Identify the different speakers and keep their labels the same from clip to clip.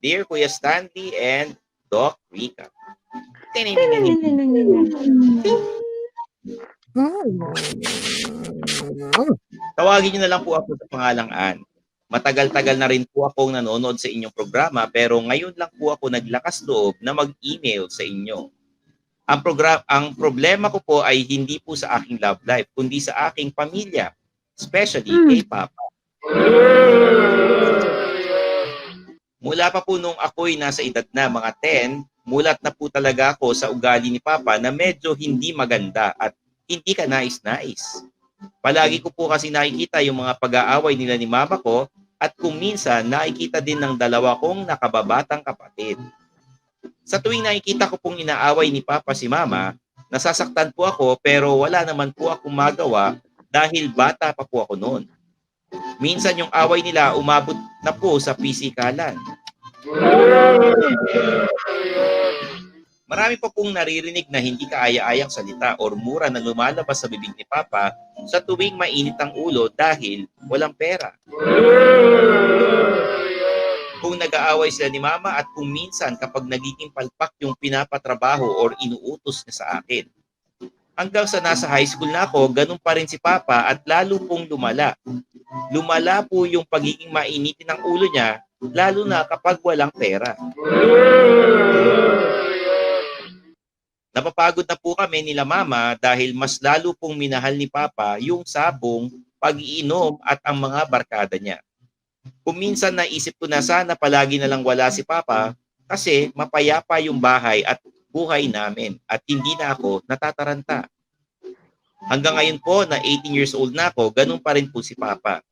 Speaker 1: Dear Kuya Stanley and Doc Rica. Tawagin niyo na lang po ako sa pangalang Ann. Matagal-tagal na rin po akong nanonood sa inyong programa pero ngayon lang po ako naglakas loob na mag-email sa inyo. Ang program ang problema ko po ay hindi po sa aking love life kundi sa aking pamilya, especially kay Papa. Mula pa po nung ako'y nasa edad na mga 10, mulat na po talaga ako sa ugali ni Papa na medyo hindi maganda at hindi ka nais-nais. Palagi ko po kasi nakikita yung mga pag-aaway nila ni mama ko at kung minsan nakikita din ng dalawa kong nakababatang kapatid. Sa tuwing nakikita ko pong inaaway ni Papa si Mama, nasasaktan po ako pero wala naman po akong magawa dahil bata pa po ako noon. Minsan yung away nila umabot na po sa pisikalan. Marami pa pong naririnig na hindi kaaya-ayang salita or mura na lumalabas sa bibig ni Papa sa tuwing mainit ang ulo dahil walang pera. Kung nag-aaway sila ni Mama at kung minsan kapag nagiging palpak yung pinapatrabaho or inuutos niya sa akin. Hanggang sa nasa high school na ako, ganun pa rin si Papa at lalo pong lumala. Lumala po yung pagiging mainitin ng ulo niya, lalo na kapag walang pera. Napapagod na po kami nila mama dahil mas lalo pong minahal ni Papa yung sabong, pag-iinom at ang mga barkada niya. Kung minsan naisip ko na sana palagi na lang wala si Papa kasi mapayapa yung bahay at buhay namin at hindi na ako natataranta. Hanggang ngayon po na 18 years old na ako, ganun pa rin po si Papa.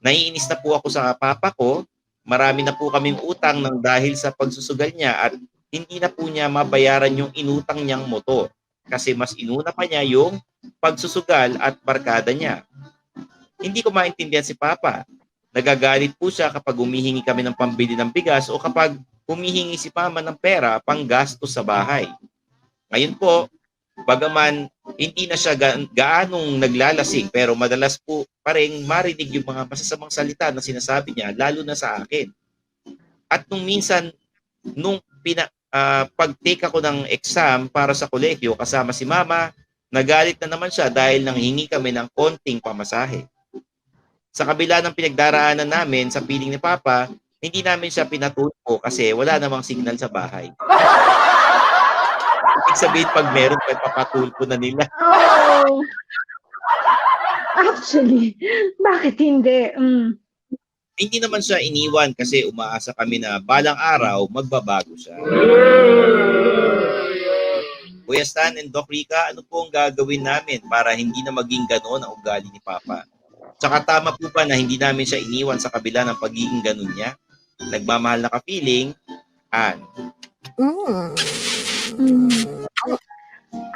Speaker 1: Naiinis na po ako sa Papa ko, marami na po kaming utang ng dahil sa pagsusugal niya at hindi na po niya mabayaran yung inutang niyang motor kasi mas inuna pa niya yung pagsusugal at barkada niya. Hindi ko maintindihan si Papa. Nagagalit po siya kapag humihingi kami ng pambili ng bigas o kapag humihingi si Mama ng pera pang gasto sa bahay. Ngayon po, bagaman hindi na siya ga- gaanong naglalasing pero madalas po pa rin marinig yung mga masasamang salita na sinasabi niya lalo na sa akin. At nung minsan, nung pina, ah, pag-take ako ng exam para sa kolegyo kasama si mama, nagalit na naman siya dahil nang hingi kami ng konting pamasahe. Sa kabila ng pinagdaraanan namin sa piling ni Papa, hindi namin siya pinatulpo kasi wala namang signal sa bahay. Ibig sabihin pag meron pa papatulpo na nila.
Speaker 2: Oh. Actually, bakit hindi? Mm.
Speaker 1: Hindi naman siya iniwan kasi umaasa kami na balang araw magbabago siya. Kuya Stan and Doc Rica, ano po ang gagawin namin para hindi na maging gano'n ang ugali ni Papa? Tsaka tama po ba na hindi namin siya iniwan sa kabila ng pagiging ganun niya? Nagmamahal na ka-feeling, Ann.
Speaker 2: Mm.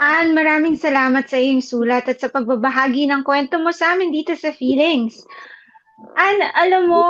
Speaker 2: Ann, maraming salamat sa iyong sulat at sa pagbabahagi ng kwento mo sa amin dito sa Feelings. Ann, alam mo,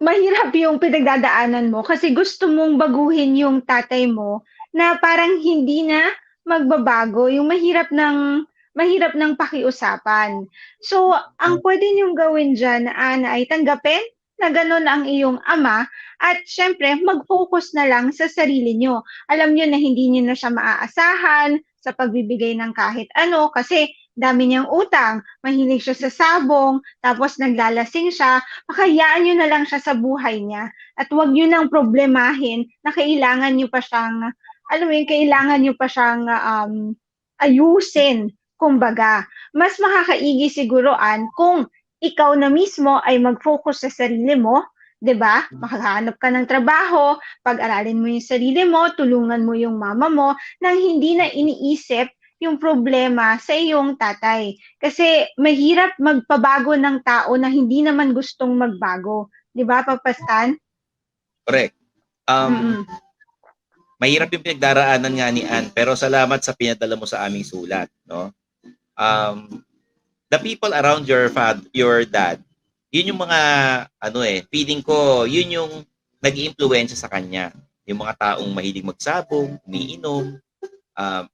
Speaker 2: mahirap yung pinagdadaanan mo kasi gusto mong baguhin yung tatay mo na parang hindi na magbabago, yung mahirap ng mahirap ng pakiusapan. So, ang pwede niyong gawin dyan, Ann, ay tanggapin na ganun ang iyong ama at syempre, mag-focus na lang sa sarili nyo. Alam nyo na hindi nyo na siya maaasahan sa pagbibigay ng kahit ano kasi dami niyang utang, mahilig siya sa sabong, tapos naglalasing siya, pakayaan nyo na lang siya sa buhay niya. At huwag nyo nang problemahin na kailangan nyo pa siyang, alam mo yun, kailangan nyo pa siyang um, ayusin. Kumbaga, mas makakaigi siguroan kung ikaw na mismo ay mag-focus sa sarili mo 'di ba? Makahanap ka ng trabaho, pag-aralin mo yung sarili mo, tulungan mo yung mama mo nang hindi na iniisip yung problema sa iyong tatay. Kasi mahirap magpabago ng tao na hindi naman gustong magbago. 'Di ba, Papastan?
Speaker 1: Correct. Um,
Speaker 2: Mm-mm.
Speaker 1: mahirap yung pinagdaraanan nga ni Ann, pero salamat sa pinadala mo sa aming sulat, no? Um, the people around your fad, your dad, yun yung mga ano eh, feeling ko, yun yung nag-iimpluwensya sa kanya. Yung mga taong mahilig magsabong, umiinom, um,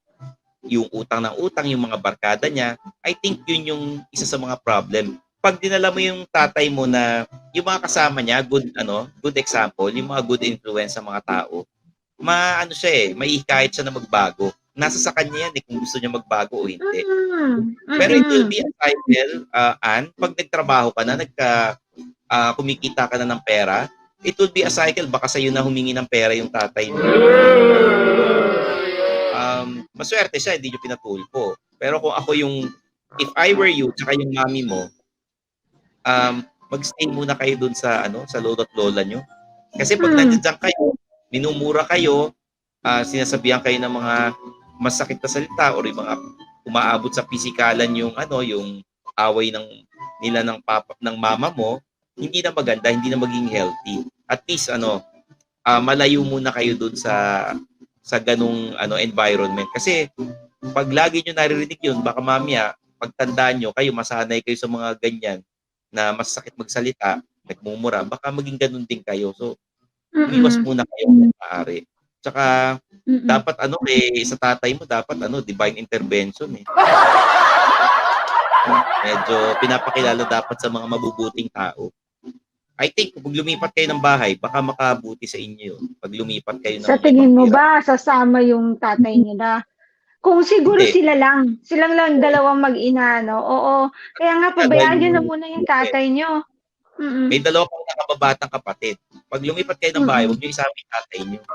Speaker 1: yung utang ng utang, yung mga barkada niya, I think yun yung isa sa mga problem pag dinala mo yung tatay mo na yung mga kasama niya, good ano, good example, yung mga good influence sa mga tao, maano siya eh, maihikayat siya na magbago. Nasa sa kanya yan eh, kung gusto niya magbago o hindi.
Speaker 2: Mm.
Speaker 1: Pero it will
Speaker 2: Mm-mm.
Speaker 1: be a cycle, uh, Ann, pag nagtrabaho ka na, nagka, ah, kumikita ka na ng pera, it will be a cycle. Baka sa'yo na humingi ng pera yung tatay mo. Um, maswerte siya, hindi nyo pinatulpo. Pero kung ako yung, if I were you, tsaka yung mami mo, um, magstay muna kayo dun sa, ano, sa lolo at lola nyo. Kasi pag
Speaker 2: Hmm.
Speaker 1: nandiyan kayo, minumura kayo, ah, sinasabihan kayo ng mga masakit na salita or yung mga umaabot sa pisikalan yung ano, yung away ng nila ng papa ng mama mo, hindi na maganda, hindi na maging healthy. At least ano, ah, malayo muna kayo doon sa sa ganung ano environment kasi pag lagi nyo naririnig yun, baka mamaya pagtandaan nyo, kayo masanay kayo sa mga ganyan na masakit magsalita, nagmumura, baka maging ganun din kayo. So, umiwas muna kayo kung maaari. Tsaka,
Speaker 2: Mm-mm.
Speaker 1: dapat ano eh sa tatay mo dapat ano divine intervention eh. Medyo pinapakilala dapat sa mga mabubuting tao. I think kung lumipat kayo ng bahay, baka makabuti sa inyo yun. Pag lumipat kayo ng
Speaker 2: Sa tingin mo ba, sasama yung tatay nila? Kung siguro
Speaker 1: Hindi.
Speaker 2: sila lang, silang lang dalawang mag-ina, no? Oo. Kaya nga, pabayaan nyo na muna yung tatay nyo. Mm-mm.
Speaker 1: May dalawa pang nakababatang kapatid. Pag lumipat kayo ng bahay, huwag niyo isama yung tatay niyo.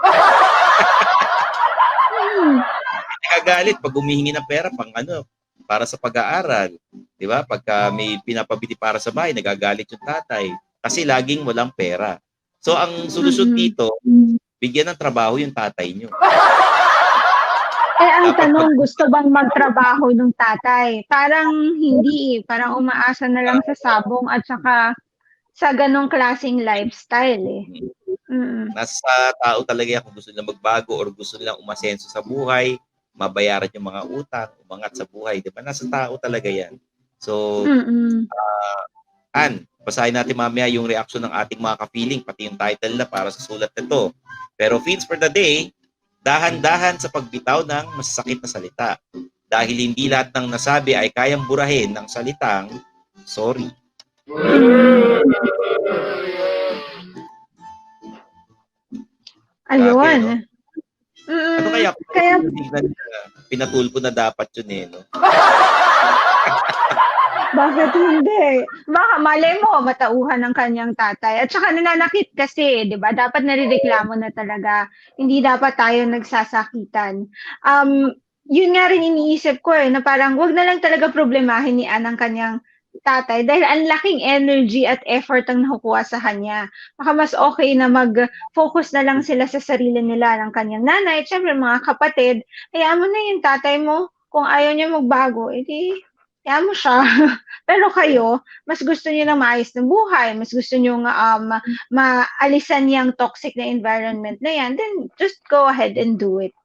Speaker 1: Nagagalit pag humihingi ng pera pang ano, para sa pag-aaral. Di ba? Pagka may pinapabili para sa bahay, nagagalit yung tatay. Kasi laging walang pera. So, ang solusyon dito, bigyan ng trabaho yung tatay niyo.
Speaker 2: Eh, ang
Speaker 1: Dapat
Speaker 2: tanong, gusto bang magtrabaho ng tatay? Parang hindi eh. Parang umaasa na lang sa sabong at saka sa ganong klaseng lifestyle eh. Mm.
Speaker 1: nasa tao talaga kung gusto nila magbago or gusto nilang umasenso sa buhay, mabayaran yung mga utang, umangat sa buhay, di ba? Nasa tao talaga yan. So,
Speaker 2: Mm-mm.
Speaker 1: An, basahin natin mamaya yung reaction ng ating mga ka-feeling, pati yung title na para sa sulat nito. Pero feeds for the day, dahan-dahan sa pagbitaw ng masasakit na salita. Dahil hindi lahat ng nasabi ay kayang burahin ng salitang sorry.
Speaker 2: Ayun. Mm,
Speaker 1: Ano kaya
Speaker 2: Kaya-
Speaker 1: pinatulpo na dapat yun eh, no?
Speaker 2: Bakit hindi? Baka malay mo, matauhan ng kanyang tatay. At saka nananakit kasi, di ba? Dapat narireklamo na talaga. Hindi dapat tayo nagsasakitan. Um, yun nga rin iniisip ko eh, na parang wag na lang talaga problemahin ni Ann ang kanyang tatay dahil ang laking energy at effort ang nakukuha sa kanya. Baka mas okay na mag-focus na lang sila sa sarili nila ng kanyang nanay. At syempre, mga kapatid, hayaan mo na yung tatay mo. Kung ayaw niya magbago, edi kaya mo siya. Pero kayo, mas gusto niyo ng maayos na buhay, mas gusto niyo nga um, maalisan yung toxic na environment na yan, then just go ahead and do it.